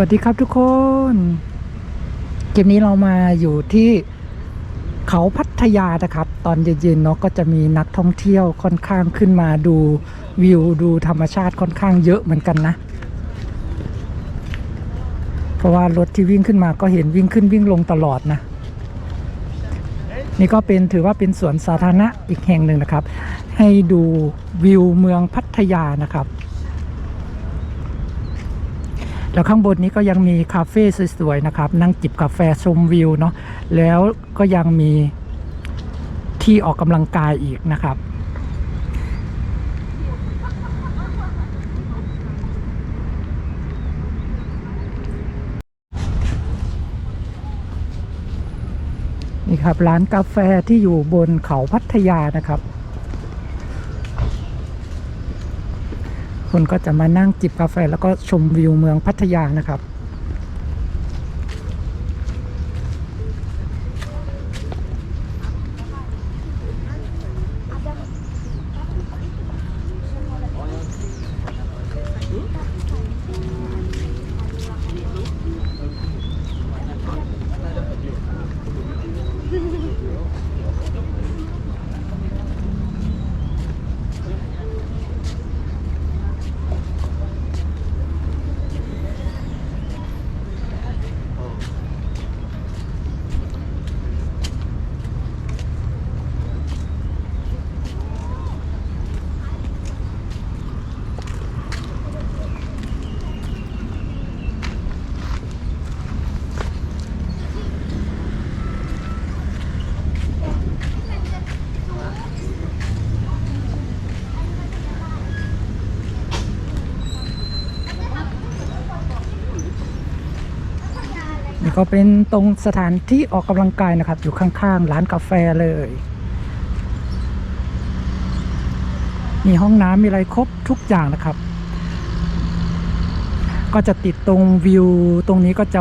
วัสดีครับทุกคนเกมนี้เรามาอยู่ที่เขาพัทยานะครับ ตอนเย็นๆเนาะก็จะมีนักท่องเที่ยวค่อนข้างขึ้นมาดูวิวดูธรรมชาติค่อนข้างเยอะเหมือนกันนะ เพราะว่ารถที่วิ่งขึ้นมาก็เห็นวิ่งขึ้นวิ่งลงตลอดนะ นี่ก็เป็นถือว่าเป็นสวนสาธารณะอีกแห่งหนึ่งนะครับ ให้ดูวิวเมืองพัทยานะครับ แล้วข้างบนนี้ก็ยังมีคาเฟ่สวยๆนะครับ นั่งจิบกาแฟชมวิวเนาะแล้วก็ยังมีที่ออกกำลังกายอีกนะครับนี่ครับร้านกาแฟที่อยู่บนเขาพัทยานะครับ คนก็จะมานั่งจิบกาแฟแล้วก็ชมวิวเมืองพัทยานะครับ ก็เป็นตรงสถานที่ออกกำลังกายนะครับ อยู่ข้างๆ ร้านกาแฟเลย มีห้องน้ำมีอะไรครบทุกอย่างนะครับ ก็จะติดตรงวิว ตรงนี้ก็จะ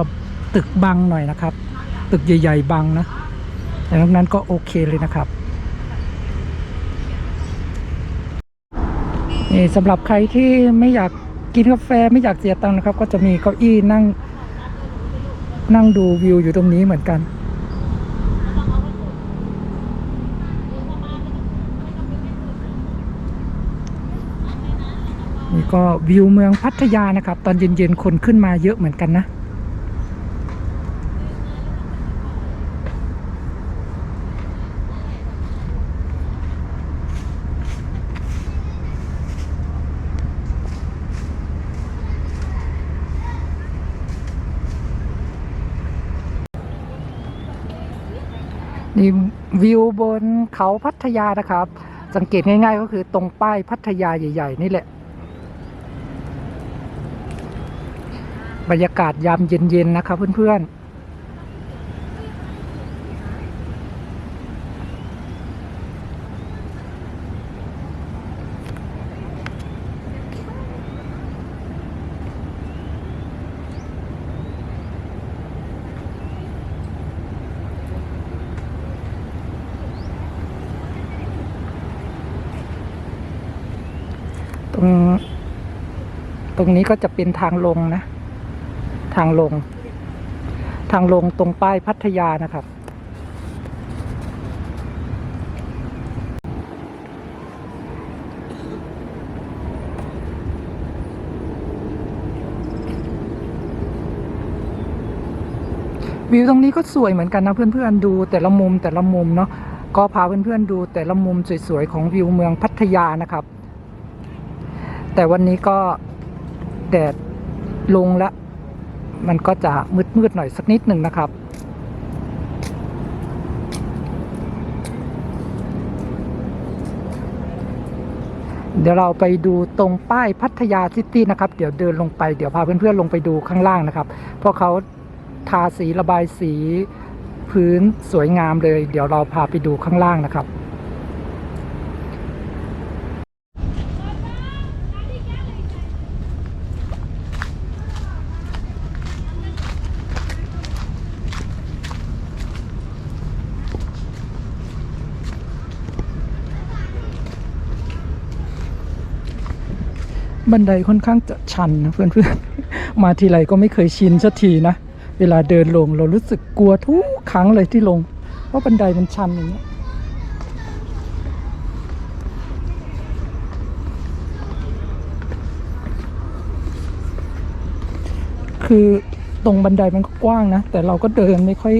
ตึกบังหน่อยนะครับ ตึกใหญ่ ๆ บังนะ แต่ตรงนั้นก็โอเคเลยนะครับนี่สำหรับใครที่ไม่อยากกินกาแฟไม่อยากเสียตังค์นะครับ ก็จะมีเก้าอี้นั่ง นั่งดูวิวอยู่ตรงนี้เหมือนกัน นี่ก็วิวเมืองพัทยานะครับ ตอนเย็นๆคนขึ้นมาเยอะเหมือนกันนะีวิวบนเขาพัทยานะครับ สังเกตง่าย ๆ ก็คือตรงป้ายพัทยาใหญ่ ๆ นี่แหละ บรรยากาศยามเย็น ๆ นะครับเพื่อน ๆ รงนี้ก็จะเป็นทางลงนะ ทางลง ทางลงตรงป้ายพัทยานะครับวิวตรงนี้ก็สวยเหมือนกันนะเพื่อนๆดูแต่ละมุมแต่ละมุมเนาะก็พาเพื่อนๆดูแต่ละมุมสวยๆของวิวเมืองพัทยานะครับ แต่วันนี้ก็ แดดลงแล้ว มันก็จะมืดๆหน่อยสักนิดหนึ่งนะครับ เดี๋ยวเราไปดูตรงป้ายพัทยาซิตี้นะครับ เดี๋ยวเดินลงไปเดี๋ยวพาเพื่อนๆลงไปดูข้างล่างนะครับ เพราะเขาทาสีระบายสีพื้นสวยงามเลย เดี๋ยวเราพาไปดูข้างล่างนะครับ บันไดค่อนข้างจะชันนะเพื่อนๆ มาทีไรก็ไม่เคยชินสักทีนะ เวลาเดินลงเรารู้สึกกลัวทุกครั้งเลยที่ลง เพราะบันไดมันชันอย่างเงี้ยคือตรงบันไดมันก็กว้างนะ แต่เราก็เดินไม่ค่อย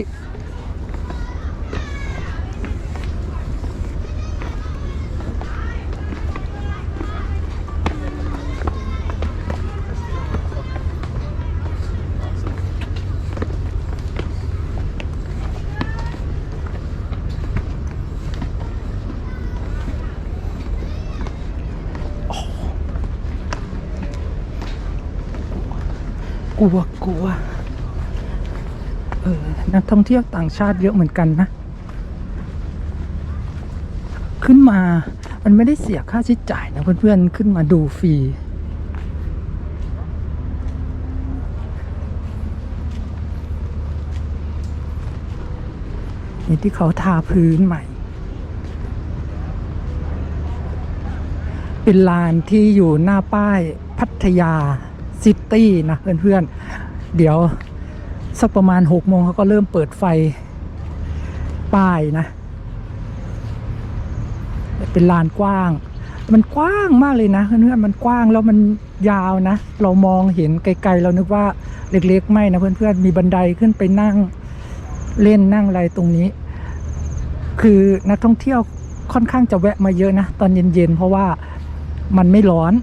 ลัวกลัวเออนักท่องเที่ยวต่างชาติเยอะเหมือนกันนะ ขึ้นมามันไม่ได้เสียค่าใช้จ่ายนะเพื่อนๆ ขึ้นมาดูฟรีนี่ที่เขาทาพื้นใหม่ เป็นลานที่อยู่หน้าป้ายพัทยา ซิตี้นะเพื่อนๆ เดี๋ยวสักประมาณหกโมงเขาก็เริ่มเปิดไฟป้ายนะ เป็นลานกว้าง มันกว้างมากเลยนะเพื่อนๆมันกว้างแล้วมันยาวนะ เรามองเห็นไกลๆ เรานึกว่าเล็กๆ ไม่นะเพื่อนๆ มีบันไดขึ้นไปนั่งเล่นนั่งอะไรตรงนี้ คือนักท่องเที่ยวค่อนข้างจะแวะมาเยอะนะ ตอนเย็นๆ เพราะว่ามันไม่ร้อน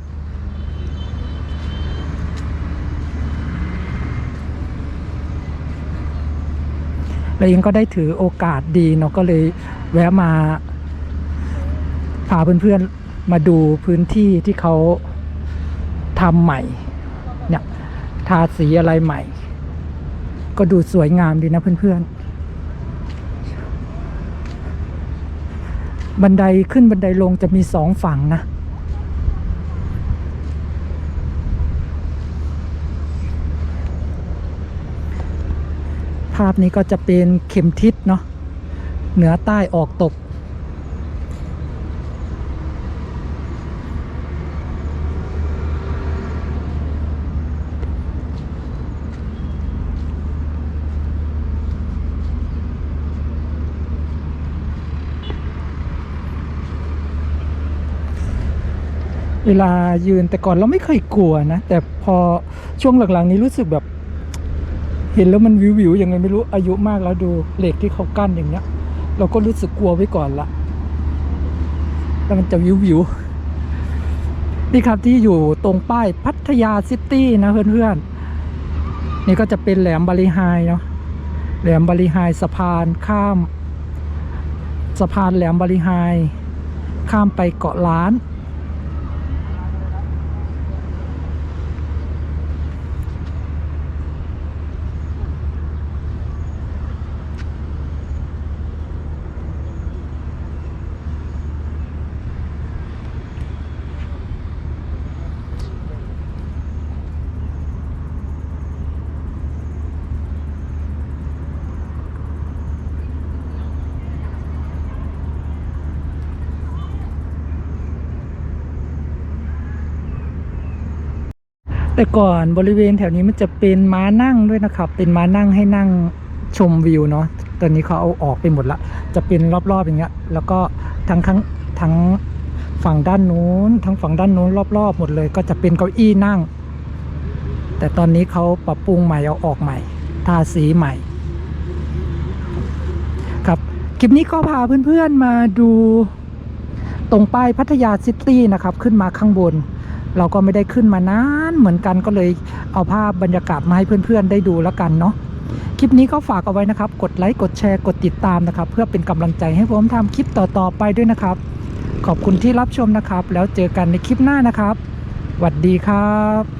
เราเองก็ได้ถือโอกาสดีเนาะก็เลยแวะมาพาเพื่อนๆมาดูพื้นที่ที่เขาทำใหม่เนี่ยทาสีอะไรใหม่ ก็ดูสวยงามดีนะเพื่อนๆบันไดขึ้นบันไดลงจะมีสองฝั่งนะาพนี้ก็จะเป็นเข็มทิศเนาะเหนือใต้ออกตก เวลายืนแต่ก่อนเราไม่เคยกลัวนะ แต่พอช่วงหลังๆนี้รู้สึกแบบ เห็นแล้วมันวิววิวๆยังไงไม่รู้อายุมากแล้วดูเหล็กที่เขากั้นอย่างเงี้ย เราก็รู้สึกกลัวไว้ก่อนละแล้วมันจะวิววิวๆนี่ครับที่อยู่ตรงป้ายพัทยาซิตี้นะเพื่อนๆ นี่ก็จะเป็นแหลมบาลีไฮเนาะแหลมบาลีไฮสะพานข้าม สะพานแหลมบาลีไฮข้ามไปเกาะล้าน แต่ก่อนบริเวณแถวนี้มันจะเป็นม้านั่งด้วยนะครับ เป็นม้านั่งให้นั่งชมวิวเนาะตอนนี้เขาเอาออกไปหมดละ จะเป็นรอบๆอย่างเงี้ย แล้วก็ทั้งทั้งทั้งฝั่งด้านนู้น ทั้งฝั่งด้านนู้นรอบๆหมดเลย ก็จะเป็นเก้าอี้นั่ง แต่ตอนนี้เขาปรับปรุงใหม่เอาออกใหม่ ทาสีใหม่ ครับ คลิปนี้ก็พาเพื่อนๆมาดูตรงป้ายพัทยาซิตี้นะครับ ขึ้นมาข้างบน เราก็ไม่ได้ขึ้นมานานเหมือนกันก็เลยเอาภาพบรรยากาศมาให้เพื่อนๆได้ดูแล้วกันเนาะคลิปนี้ก็ฝากเอาไว้นะครับ กดไลค์กดแชร์กดติดตามนะครับ เพื่อเป็นกำลังใจให้ผมทำคลิปต่อๆไปด้วยนะครับ ขอบคุณที่รับชมนะครับ แล้วเจอกันในคลิปหน้านะครับสวัสดีครับ